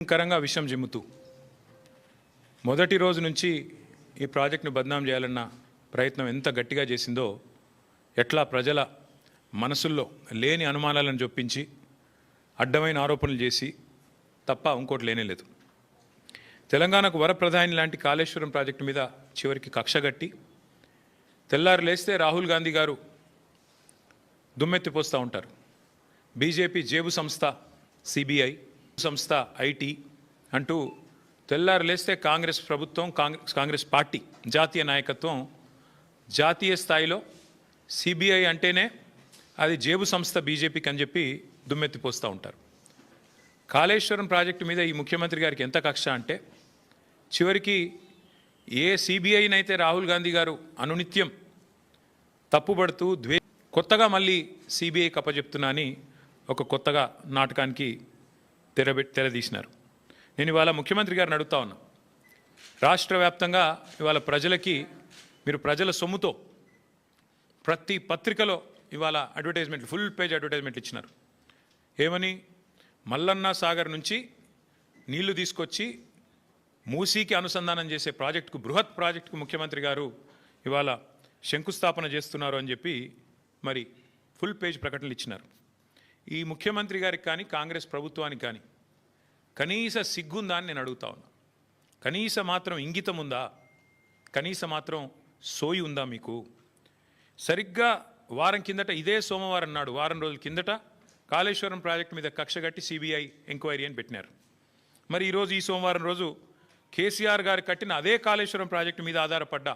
భయంకరంగా విషం జిమ్ముతూ మొదటి రోజు నుంచి ఈ ప్రాజెక్టును బద్నాం చేయాలన్న ప్రయత్నం ఎంత గట్టిగా చేసిందో ఎట్లా ప్రజల మనసుల్లో లేని అనుమానాలను చొప్పించి అడ్డమైన ఆరోపణలు చేసి తప్ప ఇంకోటి లేనే లేదు. తెలంగాణకు వరప్రధాని లాంటి కాళేశ్వరం ప్రాజెక్టు మీద చివరికి కక్షగట్టి తెల్లారు లేస్తే రాహుల్ గాంధీ గారు దుమ్మెత్తిపోస్తూ ఉంటారు. బీజేపీ జేబు సంస్థ సిబిఐ సంస్థ ఐటీ అంటూ తెల్లారు లేస్తే కాంగ్రెస్ ప్రభుత్వం కాంగ్రెస్ కాంగ్రెస్ పార్టీ జాతీయ నాయకత్వం జాతీయ స్థాయిలో సిబిఐ అంటేనే అది జేబు సంస్థ బీజేపీకి అని చెప్పి దుమ్మెత్తిపోస్తూ ఉంటారు. కాళేశ్వరం ప్రాజెక్టు మీద ఈ ముఖ్యమంత్రి గారికి ఎంత కక్ష అంటే చివరికి ఏ సిబిఐనైతే రాహుల్ గాంధీ గారు అనునిత్యం తప్పుబడుతూ ద్వే కొత్తగా మళ్ళీ సిబిఐ కప్పచెప్తున్నా అని ఒక కొత్తగా నాటకానికి తెరబె తెరదీసినారు. నేను ఇవాళ ముఖ్యమంత్రి గారిని అడుగుతా ఉన్నా. రాష్ట్ర వ్యాప్తంగా ఇవాళ ప్రజలకి మీరు ప్రజల సొమ్ముతో ప్రతి పత్రికలో ఇవాళ అడ్వర్టైజ్మెంట్లు ఫుల్ పేజ్ అడ్వర్టైజ్మెంట్లు ఇచ్చినారు. ఏమని? మల్లన్న సాగర్ నుంచి నీళ్ళు తీసుకొచ్చి మూసీకి అనుసంధానం చేసే ప్రాజెక్టుకు బృహత్ ప్రాజెక్టుకు ముఖ్యమంత్రి గారు ఇవాళ శంకుస్థాపన చేస్తున్నారు అని చెప్పి మరి ఫుల్ పేజ్ ప్రకటనలు ఇచ్చినారు. ఈ ముఖ్యమంత్రి గారికి కానీ కాంగ్రెస్ ప్రభుత్వానికి కానీ కనీస సిగ్గుందా అని నేను అడుగుతా ఉన్నా. కనీస మాత్రం ఇంగితం ఉందా? కనీస మాత్రం సోయి ఉందా మీకు? సరిగ్గా వారం కిందట ఇదే సోమవారం నాడు వారం రోజుల కిందట కాళేశ్వరం ప్రాజెక్టు మీద కక్ష కట్టి సిబిఐ ఎంక్వైరీ అని పెట్టినారు. మరి ఈరోజు ఈ సోమవారం రోజు కేసీఆర్ గారు కట్టిన అదే కాళేశ్వరం ప్రాజెక్టు మీద ఆధారపడ్డ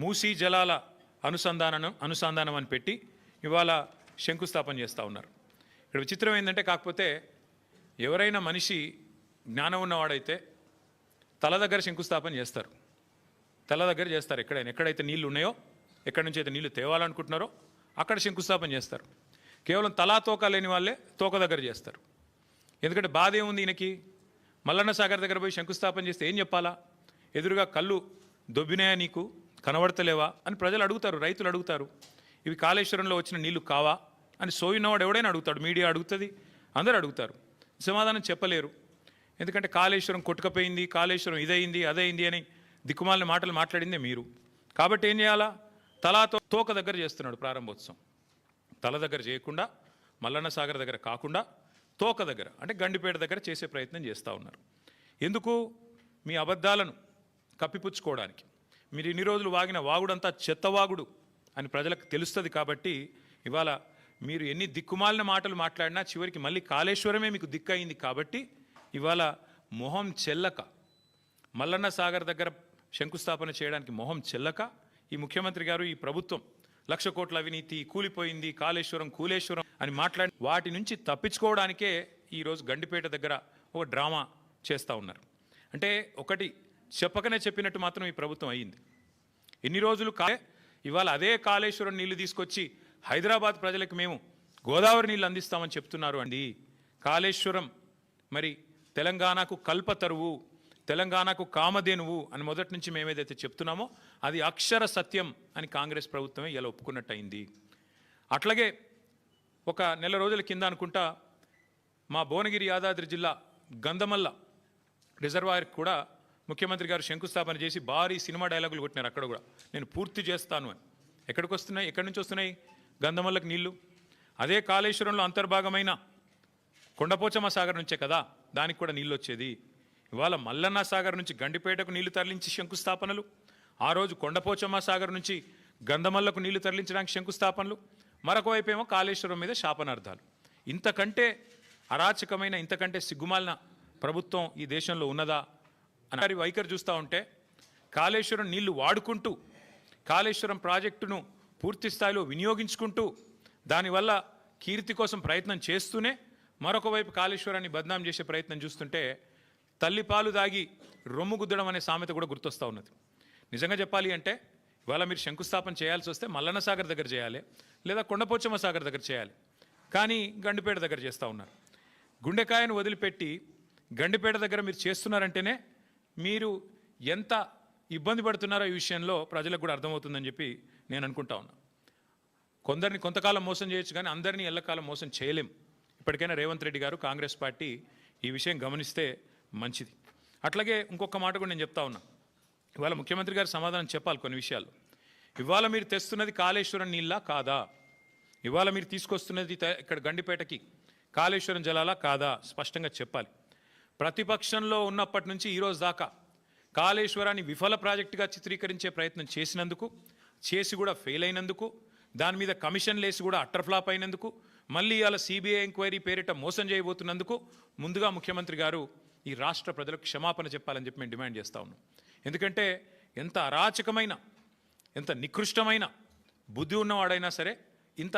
మూసీ జలాల అనుసంధానం అనుసంధానం అని పెట్టి ఇవాళ శంకుస్థాపన చేస్తూ ఉన్నారు. ఇక్కడ విచిత్రం ఏంటంటే కాకపోతే ఎవరైనా మనిషి జ్ఞానం ఉన్నవాడైతే తల దగ్గర శంకుస్థాపన చేస్తారు. తల దగ్గర చేస్తారు ఎక్కడైనా. ఎక్కడైతే నీళ్ళు ఉన్నాయో ఎక్కడి నుంచి అయితే నీళ్ళు తేవాలనుకుంటున్నారో అక్కడ శంకుస్థాపన చేస్తారు. కేవలం తలా తోక లేని వాళ్ళే తోక దగ్గర చేస్తారు. ఎందుకంటే బాధ ఏముంది ఈయనకి? మల్లన్న సాగర్ దగ్గర పోయి శంకుస్థాపన చేస్తే ఏం చెప్పాలా? ఎదురుగా కళ్ళు దొబ్బినాయా నీకు? కనబడతలేవా? అని ప్రజలు అడుగుతారు రైతులు అడుగుతారు. ఇవి కాళేశ్వరంలో వచ్చిన నీళ్ళు కావా అని సోయినవాడు ఎవడైనా అడుగుతాడు. మీడియా అడుగుతుంది అందరు అడుగుతారు. సమాధానం చెప్పలేరు. ఎందుకంటే కాళేశ్వరం కొట్టుకపోయింది కాళేశ్వరం ఇదయింది అదయింది అని దిక్కుమాలిన మాటలు మాట్లాడిందే మీరు. కాబట్టి ఏం చేయాలా? తలాతో తోక దగ్గర చేస్తున్నాడు ప్రారంభోత్సవం. తల దగ్గర చేయకుండా మల్లన్న సాగర్ దగ్గర కాకుండా తోక దగ్గర అంటే గండిపేట దగ్గర చేసే ప్రయత్నం చేస్తూ ఉన్నారు. ఎందుకు? మీ అబద్ధాలను కప్పిపుచ్చుకోవడానికి. మీరు ఇన్ని రోజులు వాగిన వాగుడంతా చెత్తవాగుడు అని ప్రజలకు తెలుస్తుంది కాబట్టి ఇవాళ మీరు ఎన్ని దిక్కుమాలిన మాటలు మాట్లాడినా చివరికి మళ్ళీ కాళేశ్వరమే మీకు దిక్కయింది కాబట్టి ఇవాళ మొహం చెల్లక. మల్లన్న సాగర్ దగ్గర శంకుస్థాపన చేయడానికి మొహం చెల్లక. ఈ ముఖ్యమంత్రి గారు ఈ ప్రభుత్వం లక్ష కోట్ల అవినీతి కూలిపోయింది కాళేశ్వరం కూలేశ్వరం అని మాట్లాడి వాటి నుంచి తప్పించుకోవడానికే ఈరోజు గండిపేట దగ్గర ఒక డ్రామా చేస్తూ ఉన్నారు. అంటే ఒకటి చెప్పకనే చెప్పినట్టు మాత్రం ఈ ప్రభుత్వం అయ్యింది. ఎన్ని రోజులు కా ఇవాళ అదే కాళేశ్వరం నీళ్ళు తీసుకొచ్చి హైదరాబాద్ ప్రజలకు మేము గోదావరి నీళ్ళు అందిస్తామని చెప్తున్నారు అండి. కాళేశ్వరం మరి తెలంగాణకు కల్పతరువు తెలంగాణకు కామధేనువు అని మొదటి నుంచి మేమేదైతే చెప్తున్నామో అది అక్షర సత్యం అని కాంగ్రెస్ ప్రభుత్వమే ఇలా ఒప్పుకున్నట్టు అయింది అట్లాగే ఒక నెల రోజుల కింద అనుకుంటా మా భువనగిరి యాదాద్రి జిల్లా గంధమల్ల రిజర్వాయర్ కూడా ముఖ్యమంత్రి గారు శంకుస్థాపన చేసి భారీ సినిమా డైలాగులు కొట్టినారు అక్కడ కూడా. నేను పూర్తి చేస్తాను అని. ఎక్కడికి వస్తున్నాయి? ఎక్కడి నుంచి వస్తున్నాయి? గంధమల్లకి నీళ్ళు. అదే కాళేశ్వరంలో అంతర్భాగమైన కొండపోచమ్మ సాగర్ నుంచే కదా? దానికి కూడా నీళ్ళు వచ్చేది. ఇవాళ మల్లన్న సాగర్ నుంచి గండిపేటకు నీళ్ళు తరలించి శంకుస్థాపనలు. ఆ రోజు కొండపోచమ్మ సాగర్ నుంచి గంధమల్లకు నీళ్ళు తరలించడానికి శంకుస్థాపనలు. మరొకవైపు ఏమో కాళేశ్వరం మీద శాపనార్థాలు. ఇంతకంటే అరాచకమైన ఇంతకంటే సిగ్గుమాలిన ప్రభుత్వం ఈ దేశంలో ఉన్నదా? అని వైఖరి చూస్తూ ఉంటే కాళేశ్వరం నీళ్ళు వాడుకుంటూ కాళేశ్వరం ప్రాజెక్టును పూర్తి స్థాయిలో వినియోగించుకుంటూ దానివల్ల కీర్తి కోసం ప్రయత్నం చేస్తూనే మరొక వైపు కాళేశ్వరాన్ని బద్నాం చేసే ప్రయత్నం చూస్తుంటే తల్లిపాలు దాగి రొమ్ము గుద్దడం అనే సామెత కూడా గుర్తొస్తూ ఉన్నది. నిజంగా చెప్పాలి అంటే ఇవాళ మీరు శంకుస్థాపన చేయాల్సి వస్తే మల్లన్న సాగర్ దగ్గర చేయాలి లేదా కొండపోచమ్మ సాగర్ దగ్గర చేయాలి. కానీ గండిపేట దగ్గర చేస్తూ ఉన్నారు. గుండెకాయను వదిలిపెట్టి గండిపేట దగ్గర మీరు చేస్తున్నారంటేనే మీరు ఎంత ఇబ్బంది పడుతున్నారో ఈ విషయంలో ప్రజలకు కూడా అర్థమవుతుందని చెప్పి నేను అనుకుంటా ఉన్నా. కొందరిని కొంతకాలం మోసం చేయొచ్చు కానీ అందరినీ ఎల్లకాలం మోసం చేయలేం. ఇప్పటికైనా రేవంత్ రెడ్డి గారు కాంగ్రెస్ పార్టీ ఈ విషయం గమనిస్తే మంచిది. అట్లాగే ఇంకొక మాట కూడా నేను చెప్తా ఉన్నా. ఇవాళ ముఖ్యమంత్రి గారు సమాధానం చెప్పాలి కొన్ని విషయాలు. ఇవాళ మీరు తెస్తున్నది కాళేశ్వరం నీళ్ళ కాదా? ఇవాళ మీరు తీసుకొస్తున్నది ఇక్కడ గండిపేటకి కాళేశ్వరం జలాలా కాదా? స్పష్టంగా చెప్పాలి. ప్రతిపక్షంలో ఉన్నప్పటి నుంచి ఈరోజు దాకా కాళేశ్వరాన్ని విఫల ప్రాజెక్టుగా చిత్రీకరించే ప్రయత్నం చేసినందుకు చేసి కూడా ఫెయిల్ అయినందుకు దాని మీద కమిషన్ లేసి కూడా అట్టర్ ఫ్లాప్ అయినందుకు మళ్ళీ ఇవాళ సిబిఐ ఎంక్వైరీ పేరిట మోసం చేయబోతున్నందుకు ముందుగా ముఖ్యమంత్రి గారు ఈ రాష్ట్ర ప్రజలకు క్షమాపణ చెప్పాలని చెప్పి మేము డిమాండ్ చేస్తా ఉన్నాం. ఎందుకంటే ఎంత అరాచకమైన ఎంత నికృష్టమైన బుద్ధి ఉన్నవాడైనా సరే ఇంత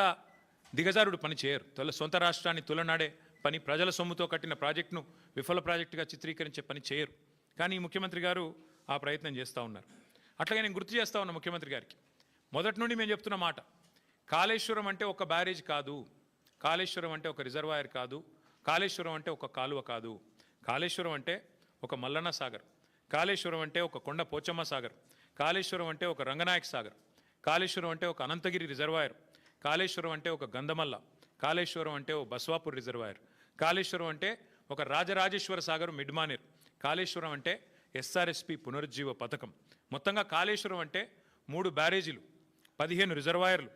దిగజారుడు పని చేయరు. తొల సొంత రాష్ట్రాన్ని తులనాడే పని ప్రజల సొమ్ముతో కట్టిన ప్రాజెక్టును విఫల ప్రాజెక్టుగా చిత్రీకరించే పని చేయరు. కానీ ముఖ్యమంత్రి గారు ఆ ప్రయత్నం చేస్తూ ఉన్నారు. అట్లాగే నేను గుర్తు చేస్తా ఉన్నా ముఖ్యమంత్రి గారికి. మొదటి నుండి మేము చెప్తున్న మాట కాళేశ్వరం అంటే ఒక బ్యారేజ్ కాదు కాళేశ్వరం అంటే ఒక రిజర్వాయర్ కాదు కాళేశ్వరం అంటే ఒక కాలువ కాదు కాళేశ్వరం అంటే ఒక మల్లన్న సాగర్ కాళేశ్వరం అంటే ఒక కొండ పోచమ్మ సాగర్ కాళేశ్వరం అంటే ఒక రంగనాయక సాగర్ కాళేశ్వరం అంటే ఒక అనంతగిరి రిజర్వాయర్ కాళేశ్వరం అంటే ఒక గంధమల్ల కాళేశ్వరం అంటే ఒక బస్వాపూర్ రిజర్వాయర్ కాళేశ్వరం అంటే ఒక రాజరాజేశ్వర సాగర్ మిడ్మానేర్. కాళేశ్వరం అంటే ఎస్ఆర్ఎస్పి పునరుజ్జీవ పథకం. మొత్తంగా కాళేశ్వరం అంటే మూడు బ్యారేజీలు పదిహేను రిజర్వాయర్లు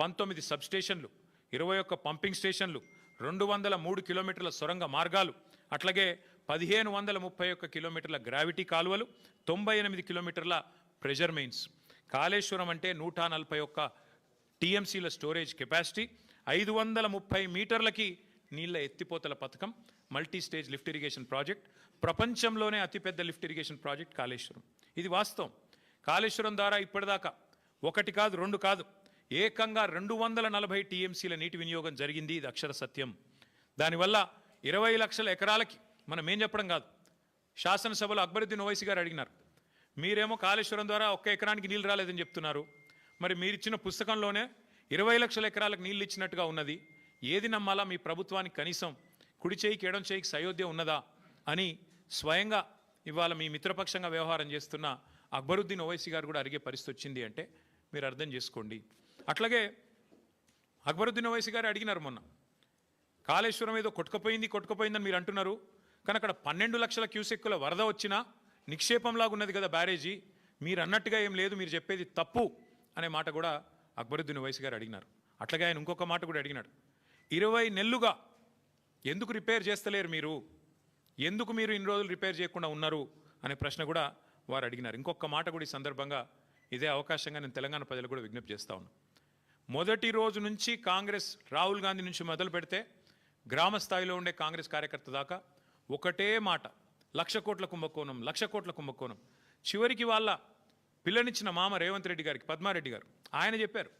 పంతొమ్మిది సబ్స్టేషన్లు ఇరవై ఒక్క పంపింగ్ స్టేషన్లు రెండు వందల మూడు కిలోమీటర్ల సొరంగ మార్గాలు అట్లాగే పదిహేను వందల ముప్పై ఒక్క కిలోమీటర్ల గ్రావిటీ కాలువలు తొంభై ఎనిమిది కిలోమీటర్ల ప్రెషర్ మెయిన్స్. కాళేశ్వరం అంటే నూట నలభై ఒక్క టీఎంసీల స్టోరేజ్ కెపాసిటీ ఐదు వందల ముప్పై మీటర్లకి నీళ్ళ ఎత్తిపోతల పథకం multi stage lift irrigation project ప్రపంచంలోనే అతిపెద్ద లిఫ్ట్ ఇరిగేషన్ ప్రాజెక్ట్ కాళేశ్వరం. ఇది వాస్తవం. కాళేశ్వరం ద్వారా ఇప్పటిదాకా ఒకటి కాదు రెండు కాదు ఏకంగా రెండు వందల నలభై టీఎంసీల నీటి వినియోగం జరిగింది. ఇది అక్షర సత్యం. దానివల్ల ఇరవై లక్షల ఎకరాలకి మనం ఏం చెప్పడం కాదు. శాసనసభలో అక్బరుద్దీన్ ఓవైసీ గారు అడిగినారు మీరేమో కాళేశ్వరం ద్వారా ఒక్క ఎకరానికి నీళ్ళు రాలేదని చెప్తున్నారు. మరి మీరిచ్చిన పుస్తకంలోనే ఇరవై లక్షల ఎకరాలకు నీళ్ళు ఇచ్చినట్టుగా ఉన్నది. ఏది నమ్మాలా మీ ప్రభుత్వానికి కనీసం కుడి చేయికి ఎడం చేయికి సయోధ్య ఉన్నదా అని స్వయంగా ఇవాళ మీ మిత్రపక్షంగా వ్యవహారం చేస్తున్న అక్బరుద్దీన్ ఓవైసీ గారు కూడా అడిగే పరిస్థితి వచ్చింది అంటే మీరు అర్థం చేసుకోండి. అట్లాగే అక్బరుద్దీన్ ఓవైసీ గారు అడిగినారు మొన్న కాళేశ్వరం ఏదో కొట్టుకుపోయింది కొట్టుకుపోయిందని మీరు అంటున్నారు కానీ అక్కడ పన్నెండు లక్షల క్యూసెక్కుల వరద వచ్చినా నిక్షేపంలాగా ఉన్నది కదా బ్యారేజీ మీరు అన్నట్టుగా ఏం లేదు మీరు చెప్పేది తప్పు అనే మాట కూడా అక్బరుద్దీన్ ఓవైసీ గారు అడిగినారు. అట్లాగే ఆయన ఇంకొక మాట కూడా అడిగినాడు. ఇరవై నెలలుగా ఎందుకు రిపేర్ చేస్తలేరు మీరు? ఎందుకు మీరు ఇన్ని రోజులు రిపేర్ చేయకుండా ఉన్నారు? అనే ప్రశ్న కూడా వారు అడిగినారు. ఇంకొక మాట కూడా ఈ సందర్భంగా ఇదే అవకాశంగా నేను తెలంగాణ ప్రజలు కూడా విజ్ఞప్తి చేస్తా ఉన్నాను మొదటి రోజు నుంచి కాంగ్రెస్ రాహుల్ గాంధీ నుంచి మొదలు పెడితే గ్రామ స్థాయిలో ఉండే కాంగ్రెస్ కార్యకర్త దాకా ఒకటే మాట లక్ష కోట్ల కుంభకోణం లక్ష కోట్ల కుంభకోణం. చివరికి వాళ్ళ పిల్లనిచ్చిన మామ రేవంత్ రెడ్డి గారికి పద్మారెడ్డి గారు ఆయన చెప్పారు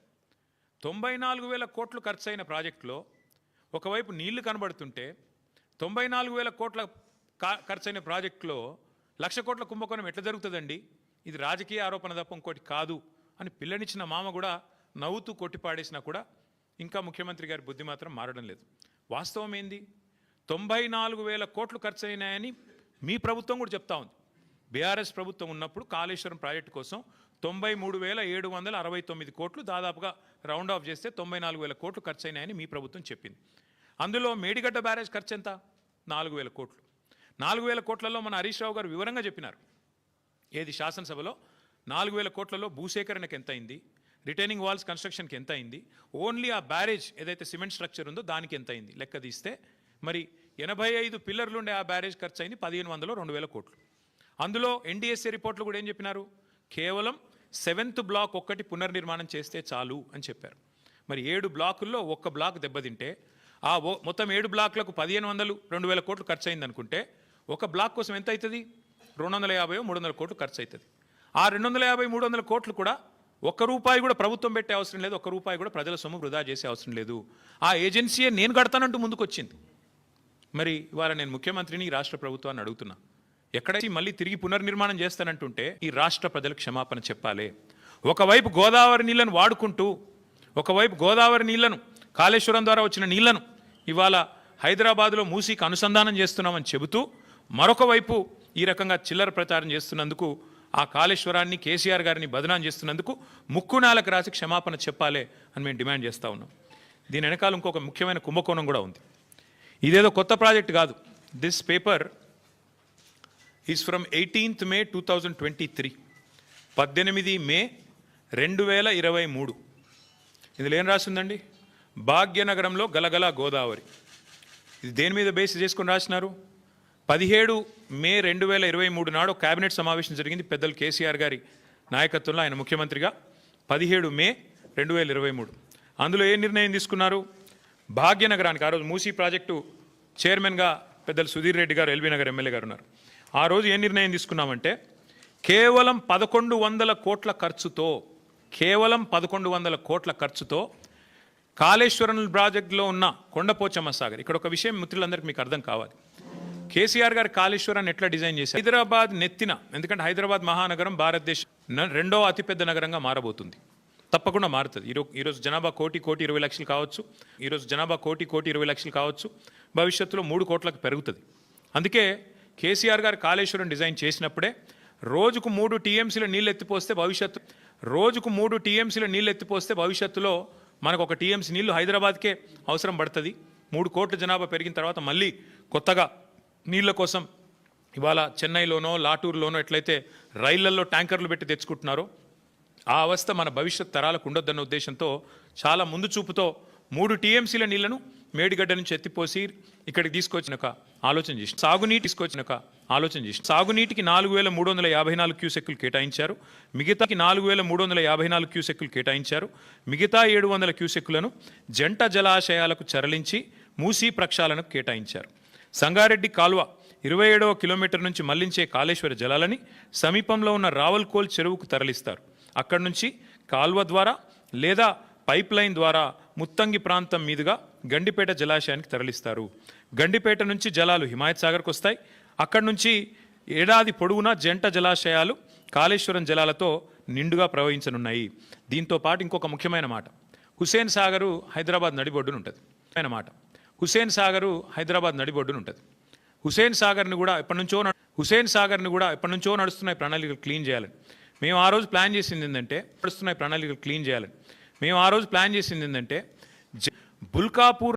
తొంభై నాలుగు వేల కోట్లు ఖర్చు అయిన ప్రాజెక్టులో ఒకవైపు నీళ్ళు కనబడుతుంటే తొంభై నాలుగు వేల కోట్ల కా- ఖర్చయిన ప్రాజెక్టులో లక్ష కోట్ల కుంభకోణం ఎట్లా జరుగుతుందండి? ఇది రాజకీయ ఆరోపణ తప్ప ఇంకోటి కాదు అని పిల్లనిచ్చిన మామ కూడా నవ్వుతూ కొట్టిపాడేసినా కూడా ఇంకా ముఖ్యమంత్రి గారి బుద్ధి మాత్రం మారడం లేదు. వాస్తవం ఏంది? తొంభై నాలుగు వేల కోట్లు ఖర్చు అయినాయని మీ ప్రభుత్వం కూడా చెప్తా ఉంది. బీఆర్ఎస్ ప్రభుత్వం ఉన్నప్పుడు కాళేశ్వరం ప్రాజెక్టు కోసం తొంభై మూడు వేల ఏడు వందల అరవై తొమ్మిది కోట్లు దాదాపుగా రౌండ్ ఆఫ్ చేస్తే తొంభై నాలుగు వేల కోట్లు ఖర్చు అయినాయని మీ ప్రభుత్వం చెప్పింది. అందులో మేడిగడ్డ బ్యారేజ్ ఖర్చు ఎంత నాలుగు వేల కోట్లు. నాలుగు వేల కోట్లలో మన హరీష్ రావు గారు వివరంగా చెప్పినారు. ఏది శాసనసభలో? నాలుగు వేల కోట్లలో భూసేకరణకు ఎంత అయింది రిటైనింగ్ వాల్స్ కన్స్ట్రక్షన్కి ఎంత అయింది ఓన్లీ ఆ బ్యారేజ్ ఏదైతే సిమెంట్ స్ట్రక్చర్ ఉందో దానికి ఎంత అయింది లెక్క తీస్తే మరి ఎనభై ఐదు పిల్లర్లు ఉండే ఆ బ్యారేజ్ ఖర్చు అయింది పదిహేను వందలు రెండు వేల కోట్లు. అందులో ఎన్డీఎస్సీ రిపోర్ట్లు కూడా ఏం చెప్పినారు? కేవలం సెవెంత్ బ్లాక్ ఒక్కటి పునర్నిర్మాణం చేస్తే చాలు అని చెప్పారు. మరి ఏడు బ్లాకుల్లో ఒక్క బ్లాక్ దెబ్బతింటే ఆ ఓ- మొత్తం ఏడు బ్లాక్లకు పదిహేను వందలు రెండు వేల కోట్లు ఖర్చు అయింది అనుకుంటే ఒక బ్లాక్ కోసం ఎంత అవుతుంది రెండు వందల యాభై మూడు వందల కోట్లు ఖర్చు అవుతుంది ఆ రెండు వందల యాభై మూడు వందల కోట్లు కూడా ఒక్క రూపాయి కూడా ప్రభుత్వం పెట్టే అవసరం లేదు ఒక్క రూపాయి కూడా ప్రజల సొమ్ము వృధా చేసే అవసరం లేదు. ఆ ఏజెన్సీయే నేను కడతానంటూ ముందుకు వచ్చింది మరి ఇవాళ నేను ముఖ్యమంత్రిని రాష్ట్ర ప్రభుత్వాన్ని అడుగుతున్నా. ఎక్కడైతే మళ్ళీ తిరిగి పునర్నిర్మాణం చేస్తానంటుంటే ఈ రాష్ట్ర ప్రజలకు క్షమాపణ చెప్పాలి. ఒకవైపు గోదావరి నీళ్ళను వాడుకుంటూ ఒకవైపు గోదావరి నీళ్ళను కాళేశ్వరం ద్వారా వచ్చిన నీళ్ళను ఇవాళ హైదరాబాద్లో మూసీకి అనుసంధానం చేస్తున్నామని చెబుతూ మరొక వైపు ఈ రకంగా చిల్లర ప్రచారం చేస్తున్నందుకు ఆ కాళేశ్వరాన్ని కేసీఆర్ గారిని బదనాం చేస్తున్నందుకు ముక్కునాలకు రాసి క్షమాపణ చెప్పాలి అని మేము డిమాండ్ చేస్తా ఉన్నాం. దీని వెనకాల ఇంకొక ముఖ్యమైన కుంభకోణం కూడా ఉంది. ఇదేదో కొత్త ప్రాజెక్ట్ కాదు. This paper is from eighteenth May two thousand twenty three పద్దెనిమిది మే రెండు వేల ఇరవై మూడు. ఇందులో ఏం రాసిందండి? భాగ్యనగరంలో గలగల గోదావరి. ఇది దేని మీద బేస్ చేసుకొని రాసినారు? పదిహేడు మే రెండు వేల ఇరవై మూడు నాడు కేబినెట్ సమావేశం జరిగింది పెద్దలు కేసీఆర్ గారి నాయకత్వంలో ఆయన ముఖ్యమంత్రిగా. పదిహేడు మే రెండు వేల ఇరవై మూడు. అందులో ఏ నిర్ణయం తీసుకున్నారు? భాగ్యనగరానికి. ఆ రోజు మూసీ ప్రాజెక్టు చైర్మన్గా పెద్దలు సుధీర్ రెడ్డి గారు ఎల్బీ నగర్ ఎమ్మెల్యే గారు ఉన్నారు. ఆ రోజు ఏ నిర్ణయం తీసుకున్నామంటే కేవలం పదకొండు వందల కోట్ల ఖర్చుతో కేవలం పదకొండు వందల కోట్ల ఖర్చుతో కాళేశ్వరం ప్రాజెక్టులో ఉన్న కొండపోచమ్మ సాగర్. ఇక్కడ ఒక విషయం మిత్రులందరికీ మీకు అర్థం కావాలి. కేసీఆర్ గారు కాళేశ్వరాన్ని ఎట్లా డిజైన్ చేశారు? హైదరాబాద్ నెత్తిన ఎందుకంటే హైదరాబాద్ మహానగరం భారతదేశం రెండో అతిపెద్ద నగరంగా మారబోతుంది. తప్పకుండా మారుతుంది. ఈరోజు ఈరోజు జనాభా కోటి కోటి ఇరవై లక్షలు కావచ్చు. ఈరోజు జనాభా కోటి కోటి ఇరవై లక్షలు కావచ్చు. భవిష్యత్తులో మూడు కోట్లకు పెరుగుతుంది. అందుకే కేసీఆర్ గారు కాళేశ్వరం డిజైన్ చేసినప్పుడే రోజుకు మూడు టీఎంసీల నీళ్ళు ఎత్తిపోస్తే భవిష్యత్తు రోజుకు మూడు టీఎంసీల నీళ్ళు ఎత్తిపోస్తే భవిష్యత్తులో మనకు ఒక టీఎంసీ నీళ్ళు హైదరాబాద్కే అవసరం పడుతుంది. మూడు కోట్ల జనాభా పెరిగిన తర్వాత మళ్ళీ కొత్తగా నీళ్ళ కోసం ఇవాళ చెన్నైలోనో లాటూరులోనో ఎట్లయితే రైళ్ళల్లో ట్యాంకర్లు పెట్టి తెచ్చుకుంటున్నారో ఆ అవస్థ మన భవిష్యత్ తరాలకు ఉండొద్దన్న ఉద్దేశంతో చాలా ముందు చూపుతో మూడు టీఎంసీల నీళ్ళను మేడిగడ్డ నుంచి ఎత్తిపోసి ఇక్కడికి తీసుకొచ్చినాక ఆలోచన చేసి సాగునీటి తీసుకొచ్చిన ఆలోచన చేసి సాగునీటికి నాలుగు వేల మూడు వందల యాభై నాలుగు క్యూసెక్కులు కేటాయించారు. మిగతాకి నాలుగు వేల మూడు వందల యాభై నాలుగు క్యూసెక్కులు కేటాయించారు. మిగతా ఏడు వందల క్యూసెక్కులను జంట జలాశయాలకు చరలించి మూసీ ప్రక్షాళనకు కేటాయించారు. సంగారెడ్డి కాల్వ ఇరవై ఏడవ కిలోమీటర్ నుంచి మళ్ళించే కాళేశ్వర జలాలని సమీపంలో ఉన్న రావల్కోల్ చెరువుకు తరలిస్తారు. అక్కడి నుంచి కాల్వ ద్వారా లేదా పైప్ లైన్ ద్వారా ముత్తంగి ప్రాంతం మీదుగా గండిపేట జలాశయానికి తరలిస్తారు. గండిపేట నుంచి జలాలు హిమాయత్ సాగర్కు వస్తాయి. అక్కడి నుంచి ఏడాది పొడవునా జంట జలాశయాలు కాళేశ్వరం జలాలతో నిండుగా ప్రవహించనున్నాయి. దీంతో పాటు ఇంకొక ముఖ్యమైన మాట. హుసేన్ సాగరు హైదరాబాద్ నడిబొడ్డును ఉంటుంది. ముఖ్యమైన మాట. హుసేన్ సాగరు హైదరాబాద్ నడిబొడ్డును ఉంటుంది. హుసేన్ సాగర్ని కూడా ఎప్పటి నుంచో హుసేన్ సాగర్ని కూడా ఎప్పటి నుంచో నడుస్తున్నాయి ప్రణాళికలు క్లీన్ చేయాలని. మేము ఆ రోజు ప్లాన్ చేసింది ఏంటంటే నడుస్తున్నాయి ప్రణాళికలు క్లీన్ చేయాలని. మేము ఆ రోజు ప్లాన్ చేసింది ఏంటంటే జ- బుల్కాపూర్